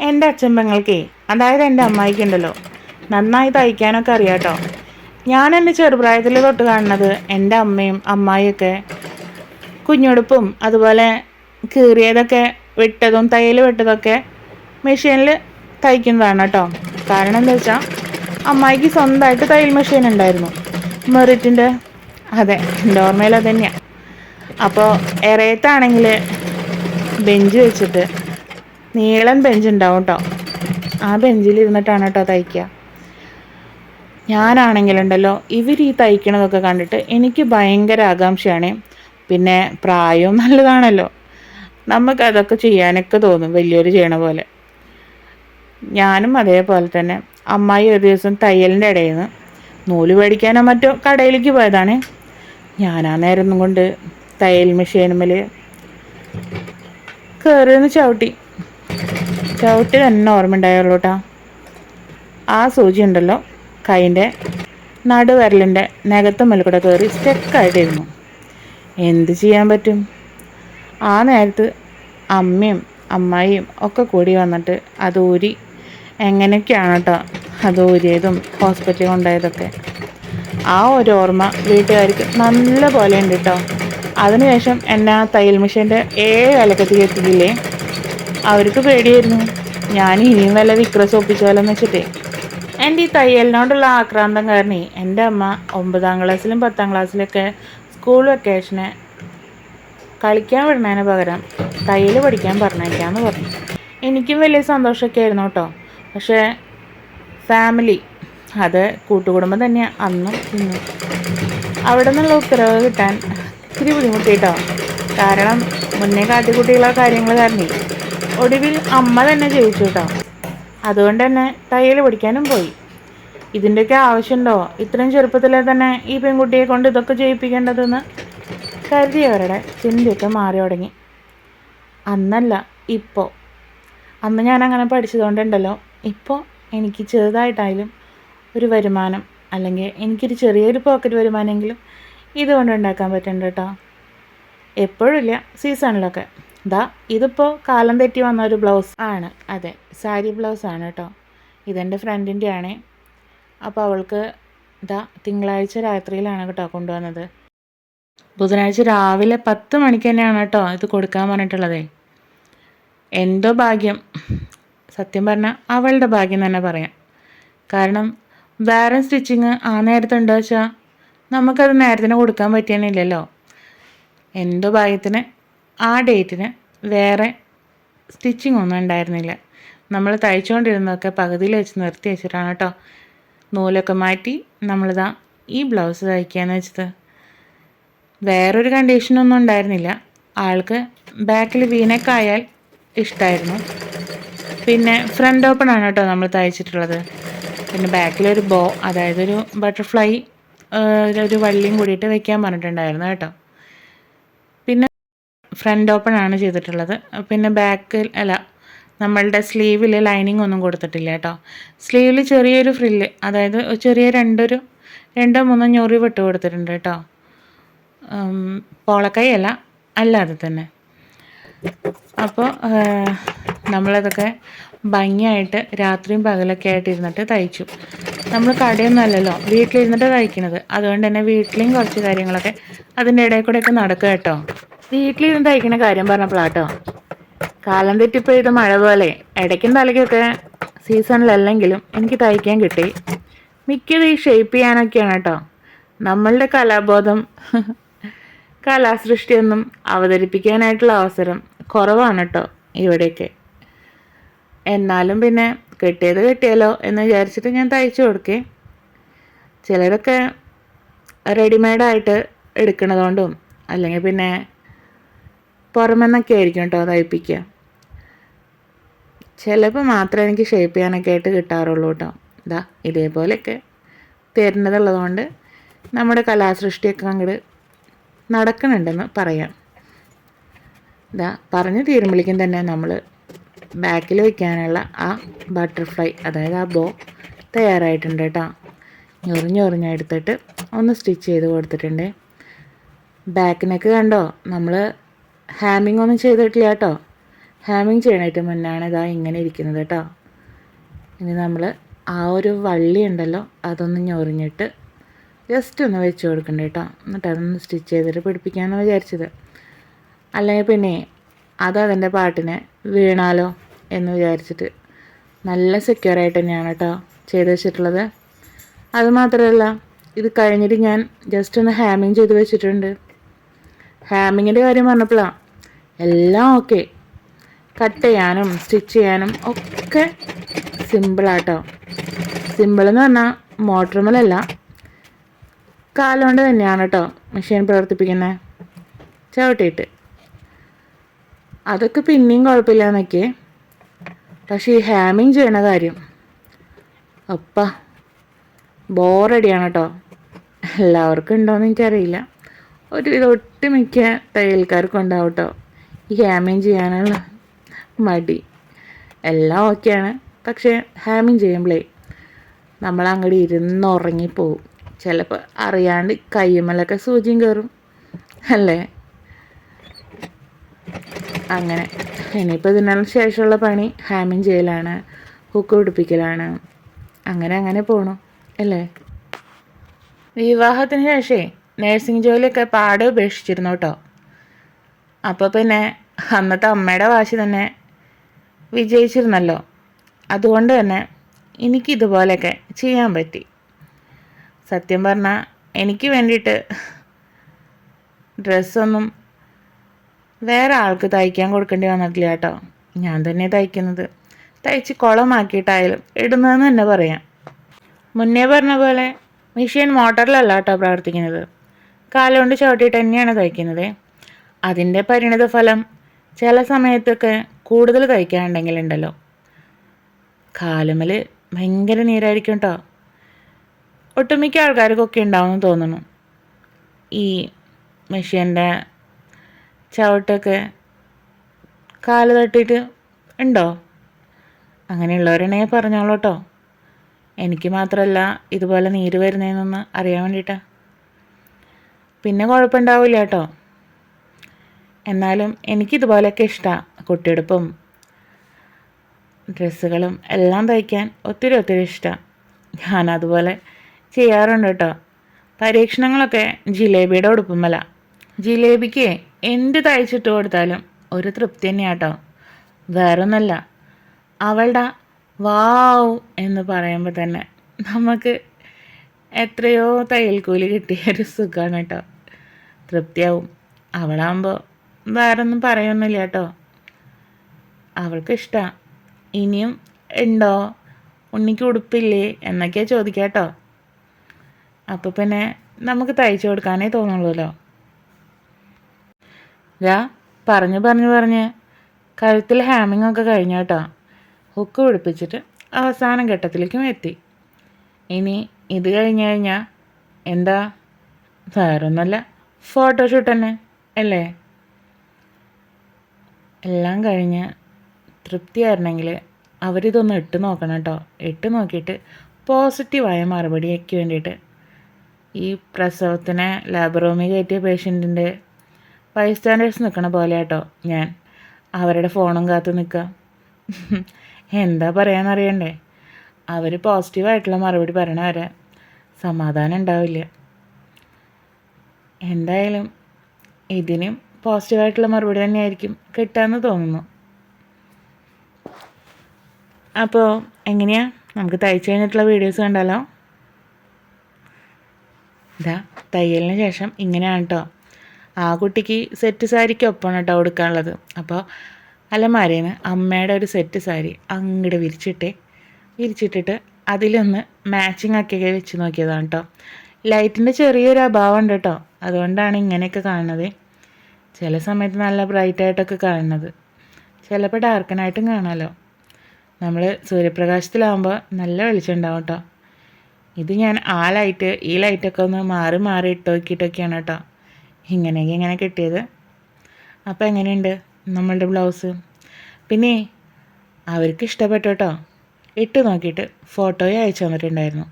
എന്റെ അച്ഛൻ പെങ്ങൾക്കേ അതായത് എന്റെ അമ്മായിക്കുണ്ടല്ലോ. നന്നായി തയ്ക്കാനൊക്കെ അറിയാട്ടോ. ഞാൻ എന്റെ ചെറുപ്രായത്തിൽ തൊട്ട് കാണുന്നത് എന്റെ അമ്മയും അമ്മായിയൊക്കെ കുഞ്ഞുടുപ്പും അതുപോലെ കീറിയതൊക്കെ വിട്ടതും തയ്യൽ വിട്ടതൊക്കെ മെഷീനിൽ തയ്ക്കുന്നതാണ് കേട്ടോ. കാരണം എന്താ വെച്ചാൽ അമ്മായിക്ക് സ്വന്തമായിട്ട് തയ്യൽ മെഷീൻ ഉണ്ടായിരുന്നു. മെറിറ്റിന്റെ അതെ എന്റെ ഓർമ്മയിൽ അത് അപ്പോൾ എറയത്താണെങ്കിൽ ബെഞ്ച് വെച്ചിട്ട് നീളൻ ബെഞ്ച് ഉണ്ടാവും കേട്ടോ ആ ബെഞ്ചിൽ ഇരുന്നിട്ടാണ് കേട്ടോ തയ്ക്കുക ഞാനാണെങ്കിലുണ്ടല്ലോ ഇവർ ഈ തയ്ക്കണതൊക്കെ കണ്ടിട്ട് എനിക്ക് ഭയങ്കര ആകാംക്ഷയാണ്. പിന്നെ പ്രായവും നല്ലതാണല്ലോ. നമുക്കതൊക്കെ ചെയ്യാനൊക്കെ തോന്നും വലിയൊരു ചെയ്യണ പോലെ. ഞാനും അതേപോലെ തന്നെ. അമ്മായി ഒരു ദിവസം തയ്യലിന്റെ ഇടയിൽ നിന്ന് നൂൽ മേടിക്കാനോ മറ്റോ കടയിലേക്ക് പോയതാണ്. ഞാനാ നേരം കൊണ്ട് തയ്യൽ മെഷീനുമ്മൽ കയറിയൊന്ന് ചവിട്ടി. ചവിട്ടി തന്നെ ഓർമ്മ ഉണ്ടായുള്ളൂ കേട്ടോ ആ സൂചി ഉണ്ടല്ലോ കൈന്റെ നടുവിരലിന്റെ നഖത്തുമ്മൽ കൂടെ കയറി സ്റ്റെക്കായിട്ടിരുന്നു എന്ത് ചെയ്യാൻ പറ്റും? ആ നേരത്ത് അമ്മയും അമ്മായിയും ഒക്കെ കൂടി വന്നിട്ട് അത് ഊരി എങ്ങനെയൊക്കെയാണ് കേട്ടോ അത് ഊരിയതും ഹോസ്പിറ്റലിൽ കൊണ്ടായതൊക്കെ ആ ഒരു ഓർമ്മ വീട്ടുകാർക്ക് നല്ല പോലെ ഉണ്ട് കേട്ടോ അതിനുശേഷം എന്നെ ആ തയ്യൽ മെഷീന്റെ ഏഴ് അലക്കത്തിൽ എത്തിയില്ലേ? അവർക്ക് പേടിയായിരുന്നു. ഞാൻ ഇനിയും വല്ല വിക്രസ് ഒപ്പിച്ചാലെന്ന് വെച്ചിട്ടേ. എന്റെ ഈ തയ്യലിനോടുള്ള ആക്രാന്തം കാരണേ എന്റെ അമ്മ ഒമ്പതാം ക്ലാസ്സിലും പത്താം ക്ലാസ്സിലൊക്കെ സ്കൂൾ വെക്കേഷന് കളിക്കാൻ വിടുന്നതിന് പകരം തയ്യൽ പഠിക്കാൻ പറഞ്ഞേക്കാന്ന് പറഞ്ഞു. എനിക്കും വലിയ സന്തോഷമൊക്കെ ആയിരുന്നു കേട്ടോ. പക്ഷേ ഫാമിലി അത് കൂട്ടുകുടുംബം തന്നെയാണ് അന്നും ഇന്നും. അവിടെ നിന്നുള്ള ഉത്തരവ് കിട്ടാൻ ഇത്തിരി ബുദ്ധിമുട്ടിട്ടോ. കാരണം മുന്നേ കാട്ടിക്കുട്ടികളോ കാര്യങ്ങൾ കാരണേ ഒടുവിൽ അമ്മ തന്നെ ജയിച്ചു കേട്ടോ. അതുകൊണ്ട് തന്നെ തയ്യൽ പഠിക്കാനും പോയി. ഇതിന്റെയൊക്കെ ആവശ്യമുണ്ടോ? ഇത്രയും ചെറുപ്പത്തിലെ തന്നെ ഈ പെൺകുട്ടിയെ കൊണ്ട് ഇതൊക്കെ ചെയ്യിപ്പിക്കേണ്ടതെന്ന് കരുതിയവരുടെ ചിന്തയൊക്കെ മാറി തുടങ്ങി. അന്നല്ല ഇപ്പോൾ അന്ന് ഞാൻ അങ്ങനെ പഠിച്ചതുകൊണ്ടുണ്ടല്ലോ. ഇപ്പോൾ എനിക്ക് ചെറുതായിട്ടായാലും ഒരു വരുമാനം അല്ലെങ്കിൽ എനിക്കൊരു ചെറിയൊരു പോക്കറ്റ് വരുമാനമെങ്കിലും ഇതുകൊണ്ട് ഉണ്ടാക്കാൻ പറ്റുന്നുണ്ട് കേട്ടോ. എപ്പോഴില്ല സീസണിലൊക്കെ ഇതാ ഇതിപ്പോൾ കാലം തെറ്റി വന്ന ഒരു ബ്ലൗസ് ആണ്. അതെ സാരി ബ്ലൗസ് ആണ് കേട്ടോ. ഇതെന്റെ ഫ്രണ്ടിന്റെ ആണ്. അപ്പോൾ അവൾക്ക് ദാ തിങ്കളാഴ്ച രാത്രിയിലാണ് കേട്ടോ കൊണ്ടുവന്നത്. ബുധനാഴ്ച രാവിലെ പത്ത് മണിക്ക് തന്നെയാണ് കേട്ടോ ഇത് കൊടുക്കാൻ പറഞ്ഞിട്ടുള്ളതേ. എന്തോ ഭാഗ്യം. സത്യം പറഞ്ഞാൽ അവളുടെ ഭാഗ്യം തന്നെ പറയാം. കാരണം വേറെ സ്റ്റിച്ചിങ് ആ നേരത്തെ ഉണ്ടോ വെച്ചാൽ നമുക്കത് നേരത്തിന് കൊടുക്കാൻ പറ്റിയെന്നില്ലല്ലോ. എന്തോ ഭാഗ്യത്തിന് ആ ഡേറ്റിന് വേറെ സ്റ്റിച്ചിങ് ഒന്നും ഉണ്ടായിരുന്നില്ല. നമ്മൾ തയ്ച്ചുകൊണ്ടിരുന്നതൊക്കെ പകുതിയിൽ വെച്ച് നിർത്തി വെച്ചിട്ടാണ് കേട്ടോ. നൂലൊക്കെ മാറ്റി നമ്മളിതാ ഈ ബ്ലൗസ് തയ്ക്കാന്ന് വെച്ചത്. വേറൊരു കണ്ടീഷനൊന്നും ഉണ്ടായിരുന്നില്ല. ആൾക്ക് ബാക്കിൽ വീനക്കായാൽ ഇഷ്ടമായിരുന്നു പിന്നെ ഫ്രണ്ട് ഓപ്പൺ ആണ് കേട്ടോ നമ്മൾ തയ്ച്ചിട്ടുള്ളത്. പിന്നെ ബാക്കിലൊരു ബോ അതായത് ഒരു ബട്ടർഫ്ലൈ ഒരു വള്ളിയും കൂടിയിട്ട് വെക്കാൻ പറഞ്ഞിട്ടുണ്ടായിരുന്നു കേട്ടോ. പിന്നെ ഫ്രണ്ട് ഓപ്പൺ ആണ് ചെയ്തിട്ടുള്ളത്. പിന്നെ ബാക്കിൽ അല്ല നമ്മളുടെ സ്ലീവിൽ ലൈനിങ് ഒന്നും കൊടുത്തിട്ടില്ല കേട്ടോ. സ്ലീവിൽ ചെറിയൊരു ഫ്രില്ല് അതായത് ചെറിയ രണ്ടൊരു രണ്ടോ മൂന്നോ ഞൊറി വിട്ട് കൊടുത്തിട്ടുണ്ട് കേട്ടോ. പോളക്കൈ അല്ല അല്ലാതെ തന്നെ. അപ്പോൾ നമ്മളതൊക്കെ ഭംഗിയായിട്ട് രാത്രിയും പകലൊക്കെ ആയിട്ട് ഇരുന്നിട്ട് തയ്ച്ചു. നമ്മൾ കടയൊന്നും അല്ലല്ലോ വീട്ടിലിരുന്നിട്ട് തയ്ക്കുന്നത് അതുകൊണ്ട് തന്നെ വീട്ടിലെയും കുറച്ച് കാര്യങ്ങളൊക്കെ അതിന്റെ ഇടയിൽ കൂടെയൊക്കെ നടക്കുക കേട്ടോ. വീട്ടിലിരുന്ന് തയ്ക്കുന്ന കാര്യം പറഞ്ഞപ്പോഴാട്ടോ കാലം തെറ്റി ഇത് മഴ പോലെ. ഇടയ്ക്കും തലയ്ക്കൊക്കെ സീസണിലല്ലെങ്കിലും എനിക്ക് തയ്ക്കാൻ കിട്ടി. മിക്കത് ഈ ഷേപ്പ് ചെയ്യാനൊക്കെയാണ് കേട്ടോ നമ്മളുടെ കലാബോധം കലാസൃഷ്ടിയൊന്നും അവതരിപ്പിക്കാനായിട്ടുള്ള അവസരം കുറവാണ് കേട്ടോ ഇവിടെയൊക്കെ. എന്നാലും പിന്നെ കിട്ടിയത് കിട്ടിയല്ലോ എന്ന് വിചാരിച്ചിട്ട് ഞാൻ തയ്ച്ചു കൊടുക്കേ. ചിലരൊക്കെ റെഡിമെയ്ഡായിട്ട് എടുക്കണതുകൊണ്ടും അല്ലെങ്കിൽ പിന്നെ പുറമെന്നൊക്കെ ആയിരിക്കും കേട്ടോ തയ്പ്പിക്കുക ചിലപ്പോൾ മാത്രമേ എനിക്ക് ഷേപ്പ് ചെയ്യാനൊക്കെ ആയിട്ട് കിട്ടാറുള്ളൂ കേട്ടോ. ഇതാ ഇതേപോലെയൊക്കെ തരുന്നതുള്ളതുകൊണ്ട് നമ്മുടെ കലാസൃഷ്ടിയൊക്കെ അങ്ങോട്ട് നടക്കുന്നുണ്ടെന്ന് പറയാം. ഇതാ പറഞ്ഞ് തീരുമ്പോഴേക്കും തന്നെ നമ്മൾ ബാക്കിൽ വയ്ക്കാനുള്ള ആ ബട്ടർഫ്ലൈ അതായത് ആ ബോ തയ്യാറായിട്ടുണ്ട് കേട്ടോ. ഞൊറിഞ്ഞൊറിഞ്ഞ് എടുത്തിട്ട് ഒന്ന് സ്റ്റിച്ച് ചെയ്ത് കൊടുത്തിട്ടുണ്ട്. ബാക്ക് നെക്ക് കണ്ടോ? നമ്മൾ ഹാമിങ് ഒന്നും ചെയ്തിട്ടില്ല കേട്ടോ ഹാമിങ് ചെയ്യണേറ്റ് മുന്നാണ് ഇതാ ഇങ്ങനെ ഇരിക്കുന്നത് കേട്ടോ ഇനി നമ്മൾ ആ ഒരു വള്ളി ഉണ്ടല്ലോ അതൊന്ന് ഞൊറിഞ്ഞിട്ട് ജസ്റ്റ് ഒന്ന് വെച്ച് കൊടുക്കണ്ട കേട്ടോ എന്നിട്ട് അതൊന്ന് സ്റ്റിച്ച് ചെയ്തിട്ട് പിടിപ്പിക്കാമെന്ന് വിചാരിച്ചത്. അല്ലെങ്കിൽ പിന്നെ അത് അതിന്റെ പാട്ടിന് വീണാലോ എന്ന് വിചാരിച്ചിട്ട് നല്ല സെക്യൂർ ആയിട്ട് തന്നെയാണ് കേട്ടോ ചെയ്ത് വെച്ചിട്ടുള്ളത്. അതുമാത്രമല്ല ഇത് കഴിഞ്ഞിട്ട് ഞാൻ ജസ്റ്റ് ഒന്ന് ഹാമിങ് ചെയ്ത് വെച്ചിട്ടുണ്ട്. ഹാമിങ്ങിന്റെ കാര്യം പറഞ്ഞപ്പോഴാണ് എല്ലാം ഓക്കെ കട്ട് ചെയ്യാനും സ്റ്റിച്ച് ചെയ്യാനും ഒക്കെ സിമ്പിളാട്ടോ സിമ്പിൾ എന്ന് പറഞ്ഞാൽ മോട്ടർമലല്ല കാലുകൊണ്ട് തന്നെയാണ് കേട്ടോ മെഷീൻ പ്രവർത്തിപ്പിക്കുന്നത് ചവിട്ടിയിട്ട്. അതൊക്കെ പിന്നെയും കുഴപ്പമില്ല എന്നൊക്കെ പക്ഷേ ഈ ഹാമിങ് ചെയ്യണ കാര്യം. അപ്പ. ബോറടിയാണ് കേട്ടോ എല്ലാവർക്കും ഉണ്ടോയെന്ന് എനിക്കറിയില്ല. ഒരുവിധം ഒട്ടുമിക്ക തയ്യൽക്കാർക്കും ഉണ്ടാവും കേട്ടോ ഈ ഹാമിങ് ചെയ്യാനുള്ള മടി. എല്ലാം ഓക്കെയാണ് പക്ഷേ ഹാമിങ് ചെയ്യുമ്പോഴേ നമ്മൾ അങ്ങോട്ട് ഇരുന്ന് ഉറങ്ങിപ്പോവും. ചിലപ്പോൾ അറിയാണ്ട് കയ്യുമ്മലൊക്കെ സൂചിയും കയറും അല്ലേ? അങ്ങനെ. ഇനിയിപ്പോൾ ഇതിനുള്ള ശേഷമുള്ള പണി ഹാമിങ് ചെയ്യലാണ് ഹുക്ക് പിടിപ്പിക്കലാണ്. അങ്ങനെ അങ്ങനെ പോണു. അല്ലേ? വിവാഹത്തിന് ശേഷമേ നേഴ്സിംഗ് ജോലിയൊക്കെ പാടെ ഉപേക്ഷിച്ചിരുന്നു കേട്ടോ. അപ്പോൾ പിന്നെ അന്നത്തെ അമ്മയുടെ വാശി തന്നെ വിജയിച്ചിരുന്നല്ലോ. അതുകൊണ്ട് തന്നെ എനിക്കിതുപോലെയൊക്കെ ചെയ്യാൻ പറ്റി. സത്യം പറഞ്ഞാൽ എനിക്ക് വേണ്ടിയിട്ട് ഡ്രസ്സൊന്നും വേറെ ആൾക്ക് തയ്ക്കാൻ കൊടുക്കേണ്ടി വന്നിട്ടില്ല കേട്ടോ. ഞാൻ തന്നെ തയ്ക്കുന്നത്. തയ്ച്ച് കുളമാക്കിയിട്ടായാലും ഇടുന്നതെന്ന് തന്നെ പറയാം. മുന്നേ പറഞ്ഞ പോലെ മെഷീൻ മോട്ടറിലല്ല കേട്ടോ പ്രവർത്തിക്കുന്നത്. കാലുകൊണ്ട് ചവിട്ടിയിട്ട് തന്നെയാണ് തയ്ക്കുന്നത് അതിന്റെ പരിണിത ഫലം ചില സമയത്തൊക്കെ കൂടുതൽ തയ്ക്കാനുണ്ടെങ്കിലുണ്ടല്ലോ കാലുമൽ ഭയങ്കര നീരായിരിക്കും കേട്ടോ ഒട്ടുമിക്ക ആൾക്കാർക്കൊക്കെ ഉണ്ടാവുമെന്ന് തോന്നുന്നു. ഈ മെഷീന്റെ ചവിട്ടൊക്കെ കാൽ തട്ടിയിട്ട് ഉണ്ടോ? അങ്ങനെയുള്ളവരാണെങ്കിൽ പറഞ്ഞോളൂ കേട്ടോ എനിക്ക് മാത്രമല്ല ഇതുപോലെ നീര് വരുന്നതെന്നൊന്ന് അറിയാൻ വേണ്ടിയിട്ടാണ് പിന്നെ കുഴപ്പമുണ്ടാവില്ല കേട്ടോ. എന്നാലും എനിക്കിതുപോലെയൊക്കെ ഇഷ്ടമാണ് കുട്ടിയെടുപ്പും ഡ്രസ്സുകളും എല്ലാം തയ്ക്കാൻ ഒത്തിരി ഒത്തിരി ഇഷ്ടമാണ് ഞാൻ അതുപോലെ ചെയ്യാറുണ്ട് കേട്ടോ. പരീക്ഷണങ്ങളൊക്കെ ജിലേബിയുടെ ഉടുപ്പുമല്ല ജിലേബിക്ക് എന്ത് തയ്ച്ചിട്ട് കൊടുത്താലും ഒരു തൃപ്തി തന്നെയാട്ടോ വേറൊന്നല്ല അവളുടെ വാവ് എന്ന് പറയുമ്പോൾ തന്നെ നമുക്ക് എത്രയോ തയ്യൽ കൂലി കിട്ടിയ ഒരു സുഖമാണ് കേട്ടോ. തൃപ്തിയാവും. അവളാകുമ്പോൾ വേറൊന്നും പറയൊന്നുമില്ല കേട്ടോ. അവൾക്ക് ഇഷ്ടമാണ് ഇനിയും ഉണ്ടോ? ഉണ്ണിക്ക് ഉടുപ്പില്ലേ? എന്നൊക്കെയാണ് ചോദിക്കുക കേട്ടോ. അപ്പോൾ പിന്നെ നമുക്ക് തയ്ച്ചു കൊടുക്കാനേ തോന്നുള്ളൂല്ലോ. ഇതാ പറഞ്ഞു പറഞ്ഞു പറഞ്ഞ് കഴുത്തിൽ ഹാമിങ് ഒക്കെ കഴിഞ്ഞു കേട്ടോ. ഹുക്ക് പിടിപ്പിച്ചിട്ട് അവസാന ഘട്ടത്തിലേക്കും എത്തി. ഇനി ഇത് കഴിഞ്ഞ് കഴിഞ്ഞാൽ എന്താ? വേറൊന്നുമല്ല. ഫോട്ടോഷൂട്ട് തന്നെ അല്ലേ? എല്ലാം കഴിഞ്ഞ് തൃപ്തിയായിരുന്നെങ്കിൽ അവരിതൊന്ന് ഇട്ട് നോക്കണം കേട്ടോ. ഇട്ട് നോക്കിയിട്ട് പോസിറ്റീവായ മറുപടിയൊക്കെ വേണ്ടിയിട്ട് ഈ പ്രസവത്തിന് ലാബ് റൂമിൽ കയറ്റിയ പേഷ്യന്റിന്റെ ബൈസ്റ്റാൻഡേഴ്സ് നിൽക്കണ പോലെ കേട്ടോ ഞാൻ. അവരുടെ ഫോണും കാത്ത് നിൽക്കുക എന്താ പറയാന്നറിയണ്ടേ? അവർ പോസിറ്റീവായിട്ടുള്ള മറുപടി പറയണ വരെ സമാധാനം ഉണ്ടാവില്ല. എന്തായാലും ഇതിനും പോസിറ്റീവായിട്ടുള്ള മറുപടി തന്നെയായിരിക്കും കിട്ടാമെന്ന് തോന്നുന്നു. അപ്പോൾ എങ്ങനെയാ? നമുക്ക് തയ്ച്ചു കഴിഞ്ഞിട്ടുള്ള വീഡിയോസ് കണ്ടാലോ? ഇതാ തയ്യലിന് ശേഷം ഇങ്ങനെയാണ് കേട്ടോ ആ കുട്ടിക്ക് സെറ്റ് സാരിക്ക് ഒപ്പമാണ് കേട്ടോ കൊടുക്കാനുള്ളത് അപ്പോൾ അലമാരയിൽ നിന്ന് അമ്മയുടെ ഒരു സെറ്റ് സാരി അങ്ങോട്ട് വിരിച്ചിട്ടേ വിരിച്ചിട്ടിട്ട് അതിലൊന്ന് മാച്ചിങ് ആക്കിയൊക്കെ വെച്ച് നോക്കിയതാണ് കേട്ടോ ലൈറ്റിന്റെ ചെറിയൊരു അഭാവം ഉണ്ട് കേട്ടോ അതുകൊണ്ടാണ് ഇങ്ങനെയൊക്കെ കാണുന്നത്. ചില സമയത്ത് നല്ല ബ്രൈറ്റായിട്ടൊക്കെ കാണുന്നത്. ചിലപ്പോൾ ഡാർക്കനായിട്ടും കാണാമല്ലോ നമ്മൾ സൂര്യപ്രകാശത്തിലാവുമ്പോൾ നല്ല വെളിച്ചം ഉണ്ടാവും കേട്ടോ. ഇത് ഞാൻ ആ ലൈറ്റ് ഈ ലൈറ്റൊക്കെ ഒന്ന് മാറി മാറി ഇട്ട് നോക്കിയിട്ടൊക്കെയാണ് കേട്ടോ. ഇങ്ങനെയൊക്കെ ഇങ്ങനെ കിട്ടിയത്. അപ്പോൾ എങ്ങനെയുണ്ട് നമ്മളുടെ ബ്ലൗസ് പിന്നെ അവർക്ക് ഇഷ്ടപ്പെട്ടു കേട്ടോ. ഇട്ട് നോക്കിയിട്ട് ഫോട്ടോയും അയച്ചു തന്നിട്ടുണ്ടായിരുന്നു.